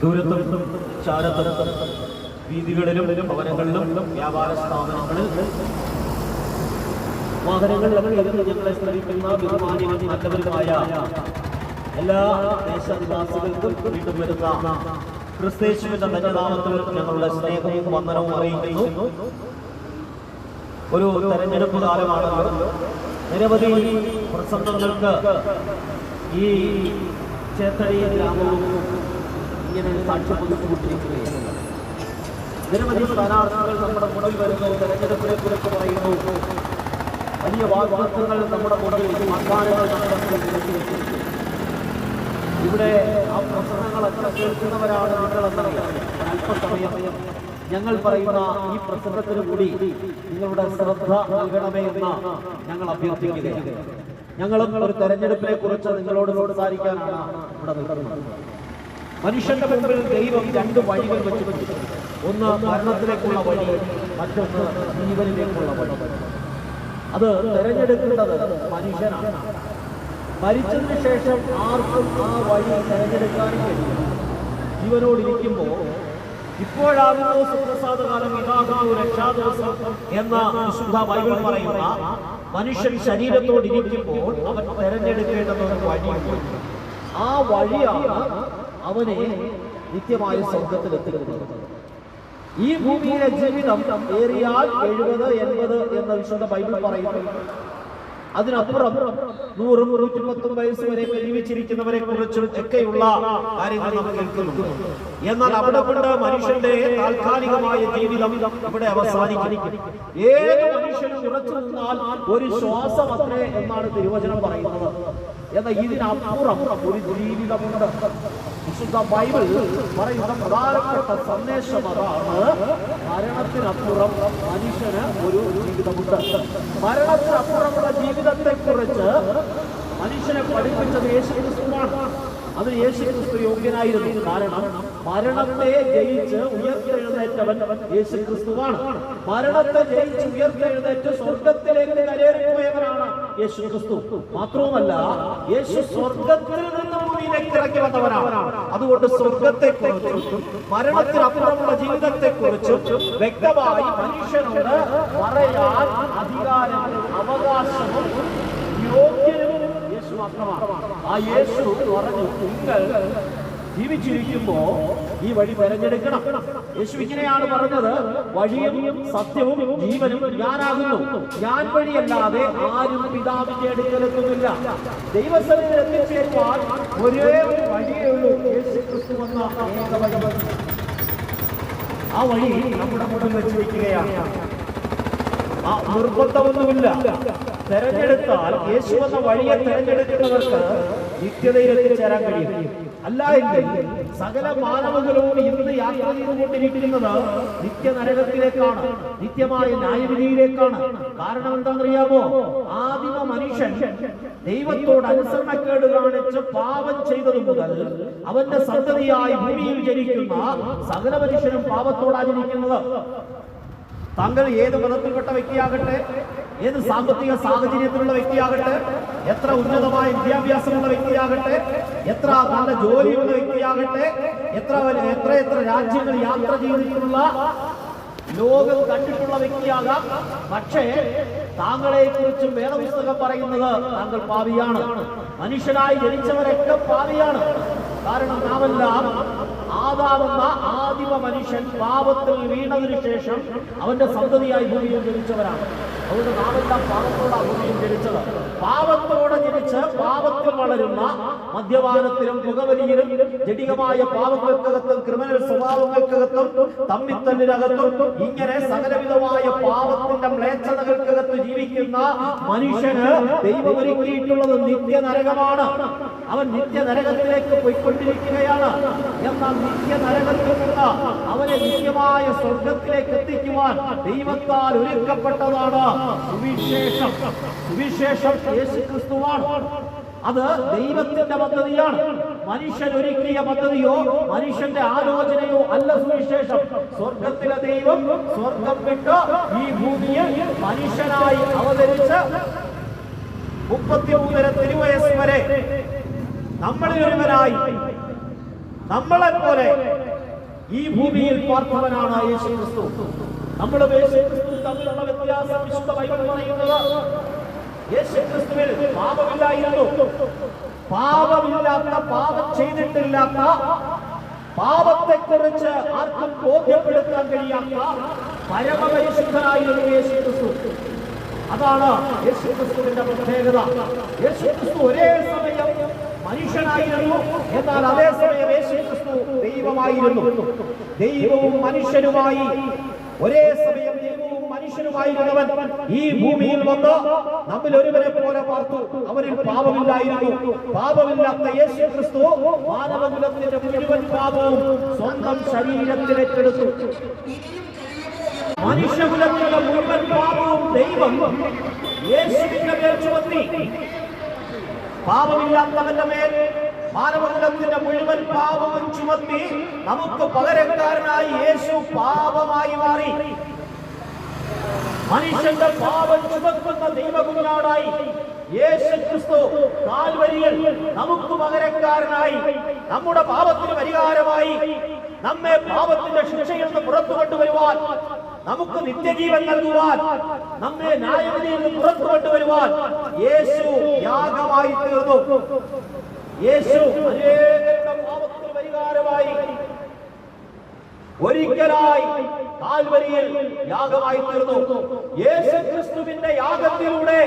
ദൂരത്തും ചാരത്തും വീതികളിലും ഭവനങ്ങളിലും വ്യാപാര സ്ഥാപനങ്ങളിൽ ഞങ്ങളെ സ്മരിക്കുന്ന എല്ലാ ദേശനിവാസികൾക്കും വീണ്ടും ഞങ്ങളുടെ സ്നേഹവും വന്ദനവും അറിയിക്കുന്നു. ഒരു തെരഞ്ഞെടുപ്പ് കാലമാണല്ലോ. നിരവധി പ്രസംഗങ്ങൾക്ക് ഈ ചേത്തടി ഗ്രാമവും ഇങ്ങനെ സാക്ഷ്യം പുതുക്കിക്കൊണ്ടിരിക്കുകയാണ് നിരവധി സ്ഥാനാർത്ഥികൾ നമ്മുടെ മുന്നിൽ വരുന്നു. തെരഞ്ഞെടുപ്പിനെ കുറിച്ച് പറയുന്നു. വലിയ വാഗ്വാദങ്ങൾ നമ്മുടെ മുന്നിൽ വാഗ്ദാനങ്ങൾ നമ്മുടെ മുന്നിൽ ഇവിടെ ആ പ്രസംഗങ്ങളൊക്കെ കേൾക്കുന്നവരാണ് നിങ്ങളെന്നറിയാം അല്പസമയം ഞങ്ങൾ പറയുന്ന ഈ പ്രസംഗത്തിന് കൂടി നിങ്ങളുടെ ശ്രദ്ധ നൽകണമേ എന്ന് ഞങ്ങൾ അഭ്യർത്ഥിക്കുകയാണ്. ഞങ്ങളും ഒരു തെരഞ്ഞെടുപ്പിനെ കുറിച്ച് നിങ്ങളോട് സംസാരിക്കാനാണ് ഇവിടെ നിൽക്കുന്നത്. മനുഷ്യന്റെ മുമ്പിൽ ദൈവം രണ്ട് വഴികൾ വെച്ചിട്ടുണ്ട്. ഒന്ന് മരണത്തിലേക്കുള്ള വഴി മറ്റൊന്ന് ജീവനിലേക്കുള്ള വഴി. അത് തിരഞ്ഞെടുക്കേണ്ടത് മനുഷ്യനാണ്. മരിച്ചതിന് ശേഷം ആർക്കും ആ വഴി തിരഞ്ഞെടുക്കാനും കഴിയും ജീവനോടിരിക്കുമ്പോൾ ഇപ്പോഴാകുന്നു സുപ്രസാദകാലം ഇതാകുന്നു രക്ഷാദിവസം എന്ന വിശുദ്ധ ബൈബിൾ പറയുന്ന മനുഷ്യൻ ശരീരത്തോടിരിക്കുമ്പോൾ അവൻ തിരഞ്ഞെടുക്കേണ്ടത് ഒരു വഴിയുണ്ട്. ആ വഴിയാണ് അവനെ നിത്യമായ സ്വർഗത്തിലെത്തിക്കുന്നത് ഈ ഭൂമിയിലെ ജീവിതം ഏറിയാൽ എഴുപത് എൺപത് എന്ന വിശുദ്ധ ബൈബിൾ പറയുന്നു. അതിനപ്പുറം നൂറും നൂറ്റി പത്തും വയസ്സ് വരെ ജീവിച്ചിരിക്കുന്നവരെ കുറിച്ചും ഒക്കെയുള്ള കാര്യങ്ങൾ നാം കേൾക്കുന്നു എന്നാൽ അവിടെ കൊണ്ട് മനുഷ്യന്റെ താൽക്കാലികമായ ജീവിതം ഇവിടെ അവസാനിക്കും. ഏത് മനുഷ്യനും ഉറച്ചു നിന്നാൽ ഒരു ശ്വാസം അത്രേ എന്നാണ് തിരുവചനം പറയുന്നത്. എന്നാൽ ഇതിനപ്പുറം ഒരു ജീവിതമുണ്ട്. വിശുദ്ധ ബൈബിൾ പറയുന്ന പ്രധാനപ്പെട്ട സന്ദേശം അതാണ്. മരണത്തിനപ്പുറം മനുഷ്യന് ഒരു ജീവിതമുണ്ട്. മരണത്തിനപ്പുറമുള്ള ജീവിതത്തെ കുറിച്ച് മനുഷ്യനെ പഠിപ്പിച്ചത് യേശു ക്രിസ്തുവാണ്. അത് യേശു ക്രിസ്തു യോഗ്യനായിരുന്നു. കാരണം മരണത്തെ ജയിച്ച് ഉയർത്തെഴുന്നേറ്റവൻ യേശു ക്രിസ്തുവാണ്. മരണത്തെ ജയിച്ച് ഉയർത്തെഴുന്നേറ്റ് സ്വർഗത്തിലേക്ക് കരയേറിപ്പോയവനാണ് യേശു ക്രിസ്തു. മാത്രവുമല്ല യേശു സ്വർഗത്തിൽ ഇറങ്ങി വന്നവനാണ്. അതുകൊണ്ട് സ്വർഗത്തെ കുറിച്ചും മരണത്തിനപ്പുറമുള്ള ജീവിതത്തെ കുറിച്ചും വ്യക്തമായി മനുഷ്യനോട് പറയാൻ അധികാരവും അവകാശവും യോഗ്യനും ആ യേശു പറഞ്ഞു നിങ്ങൾ ജീവിച്ചിരിക്കുമ്പോ ഈ വഴി തെരഞ്ഞെടുക്കണം യേശു ഇങ്ങനെയാണ് പറഞ്ഞത്. വഴിയും സത്യവും ജീവനും ഞാനാകുന്നു. ഞാൻ വഴിയല്ലാതെ ആരും പിതാവിന്റെ അടുക്കലെത്തുന്നില്ല. ദൈവസ്ഥലത്തിൽ എത്തിച്ചേരുവാൻ ഒരേ ഒരു വഴിയേ ഉള്ളൂ. ആ വഴി നമ്മുടെ മുന്നിൽ വെച്ചിരിക്കുകയാണ് ആ നിർബന്ധമൊന്നുമില്ല. തെരഞ്ഞെടുത്താൽ യേശു എന്ന വഴിയെ തെരഞ്ഞെടുക്കുന്നവർക്ക് നിത്യതയിൽ എത്തിച്ചേരാൻ കഴിയും. അല്ല എങ്കിൽ സകല മാനവങ്ങളോട് ഇന്ന് യാത്ര ചെയ്തുകൊണ്ടിരിക്കുന്നത് നിത്യ നരകത്തിലേക്കാണ് നിത്യമായ ന്യായവിധിയിലേക്കാണ്. കാരണം എന്താണെന്നറിയാമോ? ആദിമ മനുഷ്യൻ ദൈവത്തോട് അനുസരണക്കേട് കാണിച്ച് പാപം ചെയ്തത് മുതൽ അവന്റെ സന്തതിയായി ഭൂമിയിൽ ജനിക്കുന്ന സകല മനുഷ്യനും പാപത്തോടാചരിക്കുന്നത്. താങ്കൾ ഏത് മതത്തിൽപ്പെട്ട വ്യക്തിയാകട്ടെ ഏത് സാമ്പത്തിക സാഹചര്യത്തിലുള്ള വ്യക്തിയാകട്ടെ എത്ര ഉന്നതമായ വിദ്യാഭ്യാസമുള്ള വ്യക്തിയാകട്ടെ എത്ര നല്ല ജോലിയുള്ള വ്യക്തിയാകട്ടെ എത്ര എത്ര എത്ര രാജ്യങ്ങൾ യാത്ര ചെയ്തിട്ടുള്ള ലോകം കണ്ടിട്ടുള്ള വ്യക്തിയാകാം. പക്ഷേ താങ്കളെ കുറിച്ചും വേദപുസ്തകം പറയുന്നത് താങ്കൾ പാവിയാണ് മനുഷ്യനായി ജനിച്ചവരൊക്കെ പാവിയാണ് കാരണം നാമെല്ലാം ആദാമെന്ന ആദിമ മനുഷ്യൻ പാപത്തിൽ വീണതിനു ശേഷം അവന്റെ സന്തതിയായി ഭൂമിയിൽ ജനിച്ചവരാണ് അതുകൊണ്ട് നാമെല്ലാം പാപത്തോടാണ് ഭൂമിയിൽ പാപത്തോടെ ജനിച്ച്. വളരുന്ന മദ്യപാനത്തിലും പുകവലിയിലും ജടികമായ പാപങ്ങൾക്കകത്തും ക്രിമിനൽ സ്വഭാവങ്ങൾക്കകത്തും തമ്മിത്തല്ലിനകത്തും ഇങ്ങനെ സകലവിധമായ പാപത്തിന്റെ മ്ലേച്ഛതകൾക്കകത്ത് ജീവിക്കുന്ന മനുഷ്യന് ദൈവം ഒരുക്കിയിട്ടുള്ളത് നിത്യനരകമാണ്. അവൻ നിത്യനരകത്തിലേക്ക് പോയിക്കൊണ്ടിരിക്കുകയാണ്. എന്നാൽ നിത്യനരകത്തിൽ നിന്ന് അവനെ നിത്യമായ സ്വർഗത്തിലേക്ക് എത്തിക്കുവാൻ ദൈവത്താൽ ഒരുക്കപ്പെട്ടതാണ് സുവിശേഷം. സുവിശേഷം യേശു ക്രിസ്തുവാണ് അത് ദൈവത്തിന്റെ പദ്ധതിയാണ്. മനുഷ്യൻ ഒരുക്കിയ പദ്ധതിയോ മനുഷ്യന്റെ ആലോചനയോ അല്ല സുവിശേഷം. സ്വർഗത്തിലെ ദൈവം സ്വർഗം വിട്ട് ഈ ഭൂമിയെ മനുഷ്യനായി അവതരിച്ച് മുപ്പത്തിമൂന്നര തിരുവയസ് വരെ നമ്മളിൽ ഒരുവനായി നമ്മളെ പോലെ ഈ ഭൂമിയിൽ പാർത്തവനാണ് യേശു ക്രിസ്തു നമ്മളും യേശു ക്രിസ്തു തമ്മിലുള്ള വ്യത്യാസം വിശുദ്ധ പറയുന്നത് പാപമില്ലായിരുന്നു. പാപമില്ലാത്ത പാപം ചെയ്തിട്ടില്ലാത്ത പാപത്തെക്കുറിച്ച് ആർക്കും ബോധ്യപ്പെടുത്താൻ കഴിയാത്ത പരമപരിശുദ്ധനായിരുന്നു യേശു ക്രിസ്തു അതാണ് യേശുക്രിസ്തുവിന്റെ പ്രത്യേകത. യേശുക്രിസ്തു ഒരേ സമയം മനുഷ്യനായിരുന്നു. എന്നാൽ അതേസമയം യേശു ക്രിസ്തു ദൈവമായിരുന്നു. ദൈവവും മനുഷ്യനുമായി ഒരേ സമയം മനുഷ്യനുമായിരുന്നവൻ ഈ ഭൂമിയിൽ വന്ന് നമ്മിൽ ഒരുവരെ പോലെ പാർത്തു. അവരിൽ പാപമില്ലായിരുന്നു. പാപമില്ലാത്ത യേശു ക്രിസ്തു മാനവകുലത്തിന്റെ മുഴുവൻ പാപവും സ്വന്തം ശരീരത്തിലേക്കെടുത്തു മനുഷ്യകുലത്തിന്റെ മുഴുവൻ പാപവും ദൈവം യേശുവിന്റെ മേൽ ചുമത്തി. പാപമില്ലാത്തവന്റെ മേൽ മാനവകുലത്തിന്റെ മുഴുവൻ പാപവും ചുമത്തി. നമുക്ക് പകരക്കാരനായി യേശു പാപമായി മാറി. മനുഷ്യന്റെ പാപം ചുമക്കുന്ന ദൈവകുഞ്ഞാടായി. യേശു ക്രിസ്തു കാൽവരിയിൽ നമുക്ക് പകരക്കാരനായി. നമ്മുടെ പാപത്തിന് പരിഹാരമായി. നമ്മെ പാപത്തിന്റെ ശിക്ഷയിൽ നിന്ന് പുറത്തു കൊണ്ടുവരുവാൻ നമുക്ക് നിത്യജീവൻ നൽകുവാൻ നമ്മെ ന്യായവിധിയിൽ നിന്ന് പുറത്തു കൊണ്ടുവരുവാൻ യേശു യാഗമായി തീർന്നു യേശു പാപത്തിന് പരിഹാരമായി. ഒരിക്കലായി കാൽവരിയിൽ യാഗമായി തീർന്നു യേശു ക്രിസ്തുവിന്റെ യാഗത്തിലൂടെ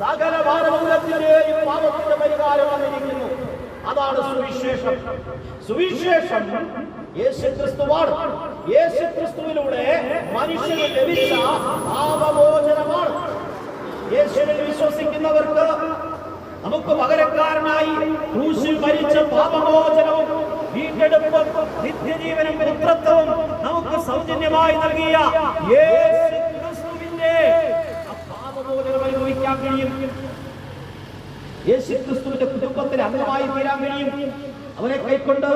സകല മാനവകുലത്തിന്റെയും പാപത്തിന്റെ പരിഹാരം വന്നിരിക്കുന്നു. അതാണ് സുവിശേഷം. സുവിശേഷം യേശു ക്രിസ്തുവാണ് യേശു ക്രിസ്തുവിലൂടെ മനുഷ്യന് ലഭിച്ച പാപമോചനമാണ്. യേശുവിൽ വിശ്വസിക്കുന്നവർക്ക് നമുക്ക് പകരക്കാരനായി ക്രൂശിൽ മരിച്ച പാപമോചനവും വീണ്ടെടുപ്പും നിത്യജീവനും പുത്രത്വവും നമുക്ക് സൗജന്യമായി നൽകിയ യേശു ക്രിസ്തുവിന്റെ ആ പാപമോചനം അനുഭവിക്കാൻ കഴിയും. യേശു കുടുംബത്തിൽ അംഗമായി തീരാൻ കഴിയും. അവനെ കൈക്കൊണ്ട്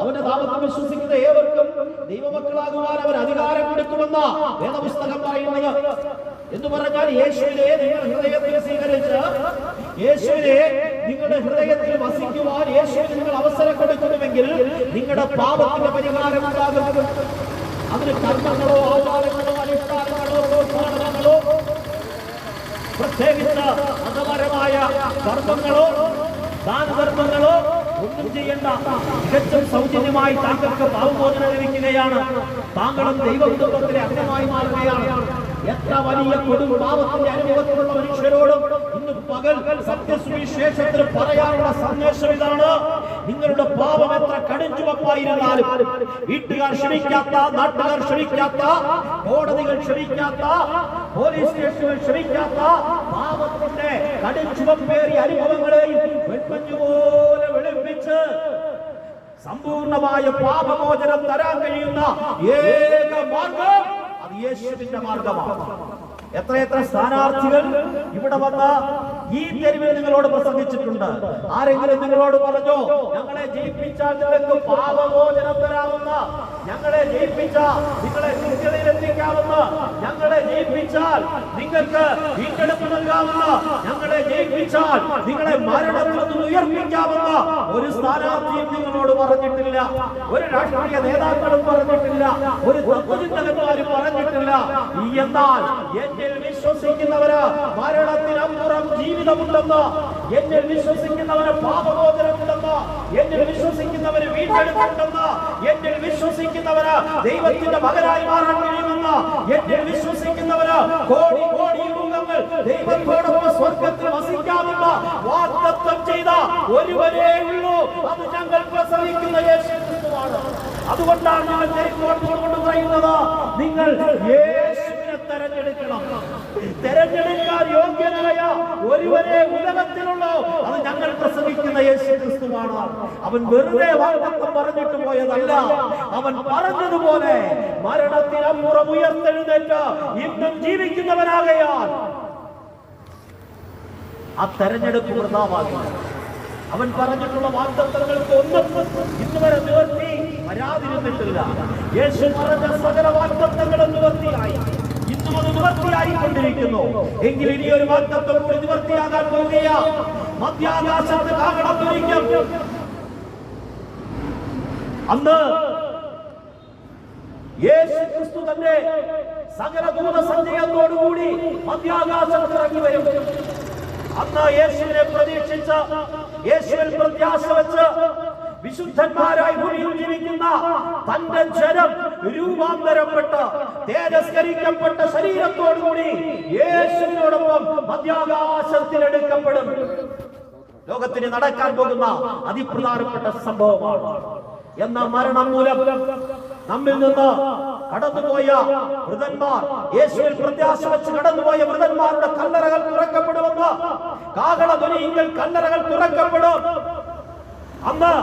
അവന്റെ നാമത്തിൽ വിശ്വസിക്കുന്ന ഏവർക്കും ദൈവമക്കളാകുവാൻ അവർ അധികാരം കൊടുക്കുമെന്ന വേദപുസ്തകം പറയുന്നത് എന്ന് പറഞ്ഞാൽ യേശുവിനെ നിങ്ങൾ ഹൃദയത്തിൽ സ്വീകരിച്ച് യേശുവിനെ നിങ്ങളുടെ ഹൃദയത്തിൽ വസിക്കുവാൻ യേശു നിങ്ങൾ അവസരം കൊടുക്കുന്നുവെങ്കിൽ നിങ്ങളുടെ പാപത്തിന്റെ പരിഹാരം ഉണ്ടാകും. അതിന് കർമ്മങ്ങളോ ആചാരങ്ങളോ അനുഷ്ഠാനങ്ങളോ പ്രോത്സാഹനങ്ങളോ പ്രത്യേകിച്ച് മതപരമായ കർമ്മങ്ങളോ ദാനധർമ്മങ്ങളോ ഒന്നും ചെയ്യേണ്ട. തികച്ചും സൗജന്യമായി താങ്കൾക്ക് പാവമോചനം ലഭിക്കുകയാണ്. താങ്കളും ദൈവകുടുംബത്തിലെ അംഗമായി മാറുകയാണ്. എത്ര വലിയ കൊടും പാപത്തിന്റെ അനുഭവത്തിലുള്ള മനുഷ്യരോടും ഇന്ന് പകൽ സത്യസുവിശേഷത്തിൽ പറയാനുള്ള സന്ദേശം ഇതാണ്. നിങ്ങളുടെ പാപം എത്ര കടുഞ്ചുവപ്പായിരുന്നാലും വീട്ടുകാർ ക്ഷമിക്കാത്ത നാട്ടുകാർ ക്ഷമിക്കാത്ത കോടതികൾ ക്ഷമിക്കാത്ത പോലീസ് സ്റ്റേഷനുകൾ ക്ഷമിക്കാത്ത പാപത്തിന്റെ കടുഞ്ചുവപ്പേറിയ അനുഭവങ്ങളെയും വെൺമഞ്ഞു പോലെ വെളുപ്പിച്ച് സമ്പൂർണമായ പാപമോചനം തരാൻ കഴിയുന്ന ഏക മാർഗം അത് യേശുവിന്റെ മാർഗമാണ് എത്രയെത്ര സ്ഥാനാർത്ഥികൾ ഇവിടെ വന്ന ഈ തെരുവിൽ നിങ്ങളോട് പ്രസംഗിച്ചിട്ടുണ്ട്. ആരെങ്കിലും നിങ്ങളോട് പറഞ്ഞോ ഞങ്ങളെ ജയിപ്പിച്ചാൽ നിങ്ങൾക്ക് പാപമോചനം തരാമെന്ന് ഞങ്ങളെ ജയിപ്പിച്ച നിങ്ങളെ കൃത്യതയിൽ എത്തിക്കാമെന്ന് ഞങ്ങളെ ജയിപ്പിച്ചാൽ നിങ്ങൾക്ക് വീണ്ടെടുപ്പ് നൽകാമെന്ന് ഞങ്ങളെ ജയിപ്പിച്ചാൽ നിങ്ങളെ മരണത്തിൽ നിന്ന് ഉയർപ്പിക്കാമെന്ന് ഒരു സ്ഥാനാർത്ഥിയും നിങ്ങളോട് പറഞ്ഞിട്ടില്ല. ഒരു രാഷ്ട്രീയ നേതാക്കളും പറഞ്ഞിട്ടില്ല. ഒരു തത്വചിന്തകന്മാരും പറഞ്ഞിട്ടില്ല. എന്നാൽ എന്നിൽ വിശ്വസിക്കുന്നവര് മരണത്തിനപ്പുറം ജീവിതമുണ്ടെന്ന് എന്നിൽ വിശ്വസിക്കുന്നവന് പാപമോചനമുണ്ടെന്ന് എന്നിൽ വിശ്വസിക്കുന്നവന് വീണ്ടെടുപ്പുണ്ടെന്ന് എന്നിൽ വിശ്വസിക്കുന്നവര് ദൈവത്തിന്റെ മകനായി മാറാൻ കഴിയുമെന്ന് എന്നിൽ വിശ്വസിക്കുന്നവര് കോടി കോടി യുഗങ്ങൾ ദൈവത്തോടൊപ്പം സ്വർഗത്തിൽ വസിക്കാമെന്ന വാഗ്ദത്തം ചെയ്ത ഒരുവരേ ഉള്ളൂ. അത് ഞങ്ങൾ പ്രസവിക്കുന്ന യേശു അതുകൊണ്ടാണ് ഞങ്ങൾ ചരിത്രത്തോട് പറയുന്നത് നിങ്ങൾ തെരഞ്ഞെടുക്കണം തെരഞ്ഞെടുക്കാൻ യോഗ്യനായ ഒരുവരെ ഉലകത്തിലുള്ളോ അത് ഞങ്ങൾ പ്രസംഗിക്കുന്ന യേശു ക്രിസ്തുവാണ് അവൻ വെറുതെ വാഗ്ദത്തം പറഞ്ഞിട്ട് പോയതല്ല. അവൻ പറഞ്ഞതുപോലെ മരണത്തിനപ്പുറം ഉയർത്തെഴുന്നേറ്റ് ഇന്നും ജീവിക്കുന്നവനാകയാൽ ആ തെരഞ്ഞെടുപ്പ് വൃതാവാകില്ല അവൻ പറഞ്ഞിട്ടുള്ള വാഗ്ദത്തങ്ങൾക്ക് ഒന്നും ഇന്നുവരെ നിവർത്തി വരാതിരുന്നിട്ടില്ല. യേശു പറഞ്ഞ സകല വാഗ്ദത്തങ്ങളും നിവർത്തിയായി. ഇന്നും അത് നിവർത്തിയായി കൊണ്ടിരിക്കുന്നു എങ്കിൽ ഇനി ഒരു വാഗ്ദത്തം കൂടി നിവർത്തിയാകാൻ പോവുകയാ. മധ്യാകാശത്ത് കാകടം അന്ന് യേശു ക്രിസ്തു തന്റെ സകല ദൂതസഞ്ചയത്തോടുകൂടി മധ്യാകാശത്ത് ഇറങ്ങി വരും. അന്ന് യേശുവിനെ പ്രതീക്ഷിച്ച് യേശുവിൽ പ്രത്യാശ വെച്ച് വിശുദ്ധന്മാരായി ഭൂമിയിൽ ജീവിക്കുന്ന തന്റെ ജനം രൂപാന്തരപ്പെട്ട തേജസ്കരിക്കപ്പെട്ട ശരീരത്തോടുകൂടി യേശുവിനോടൊപ്പം മധ്യാകാശത്തിലെടുക്കപ്പെടും ലോകത്തിന് നടക്കാൻ പോകുന്ന അതിപ്രധാനപ്പെട്ട സംഭവമാണ് എന്ന മരണം മൂലം നമ്മിൽ നിന്ന് കടന്നുപോയ വൃതന്മാർ യേശുവിൽ പ്രത്യാശ വെച്ച് കടന്നുപോയ വൃതന്മാരുടെ കല്ലറകൾ തുറക്കപ്പെടുമെന്ന് കാകളധ്വനിയിൽ കല്ലറകൾ തുറക്കപ്പെടും. അന്ന്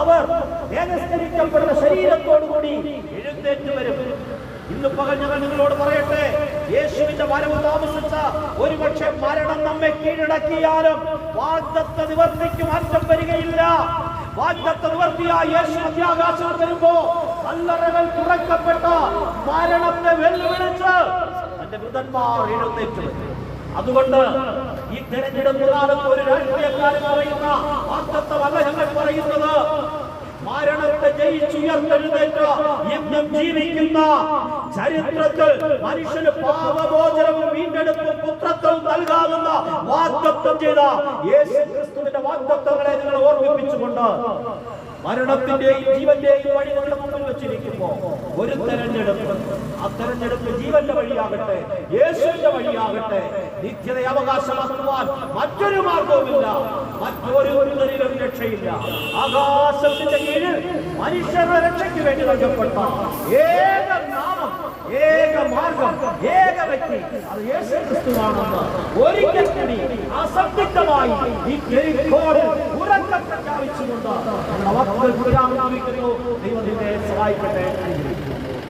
അവർ വേദസ്കരിക്കപ്പെട്ട ശരീരത്തോടുകൂടി എഴുന്നേറ്റ് വരും. ഇന്ന് പകൽ ഞങ്ങൾ നിങ്ങളോട് പറയട്ടെ യേശുവിന്റെ വരവ് താമസിച്ച ഒരുപക്ഷെ മരണം നമ്മെ കീഴടക്കിയാലും വാഗ്ദത്ത നിവർത്തിക്ക് മാറ്റം വരികയില്ല. വാഗ്ദത്ത നിവർത്തിയായ യേശു അത്യാകാശം വരുമ്പോ കല്ലറകൾ തുറക്കപ്പെട്ട മരണത്തെ വെല്ലുവിളിച്ച് തന്റെ വൃതന്മാർ എഴുന്നേറ്റ് വരും. അതുകൊണ്ട് ഈ തെരഞ്ഞെടുപ്പ് കാലത്ത് ഒരു രാഷ്ട്രീയക്കാരൻ പറയുന്ന വാസ്തവമല്ല ഞങ്ങൾ പറയുന്നത്. മരണത്തെ ജയിച്ചുയർത്തെഴുന്നേറ്റ് എന്നും ജീവിക്കുന്ന ചരിത്രത്തിൽ മനുഷ്യന് പാപമോചനവും വീണ്ടെടുപ്പും പുത്രത്വവും നൽകാമെന്ന വാഗ്ദത്വം ചെയ്ത യേശു ക്രിസ്തുവിന്റെ വാഗ്ദത്വങ്ങളെ നിങ്ങൾ ഓർമ്മിപ്പിച്ചുകൊണ്ട് മരണത്തിന്റെയും ജീവന്റെയും വഴി മുമ്പിൽ വെച്ചിരിക്കുമ്പോ ഒരു തെരഞ്ഞെടുപ്പ് ആ തെരഞ്ഞെടുപ്പ് ജീവന്റെ വഴിയാകട്ടെ യേശുവിന്റെ വഴിയാകട്ടെ. നിത്യത അവകാശമാക്കുവാൻ മറ്റൊരു മാർഗവുമില്ല. മറ്റൊരു ഒരു രക്ഷയില്ല. ആകാശത്തിന്റെ കീഴിൽ മനുഷ്യരുടെ രക്ഷയ്ക്ക് വേണ്ടി നൽകപ്പെട്ട ഏക നാമം ഏക മാർഗം ഏക വ്യക്തി അത് യേശു ക്രിസ്തുവാണെന്ന് ഒരിക്കൽ കൂടി അസംതൃപ്തമായി ഈ ছিল না। নবাব আমি আমি কিন্তু দৈব দিতে সবাই করতে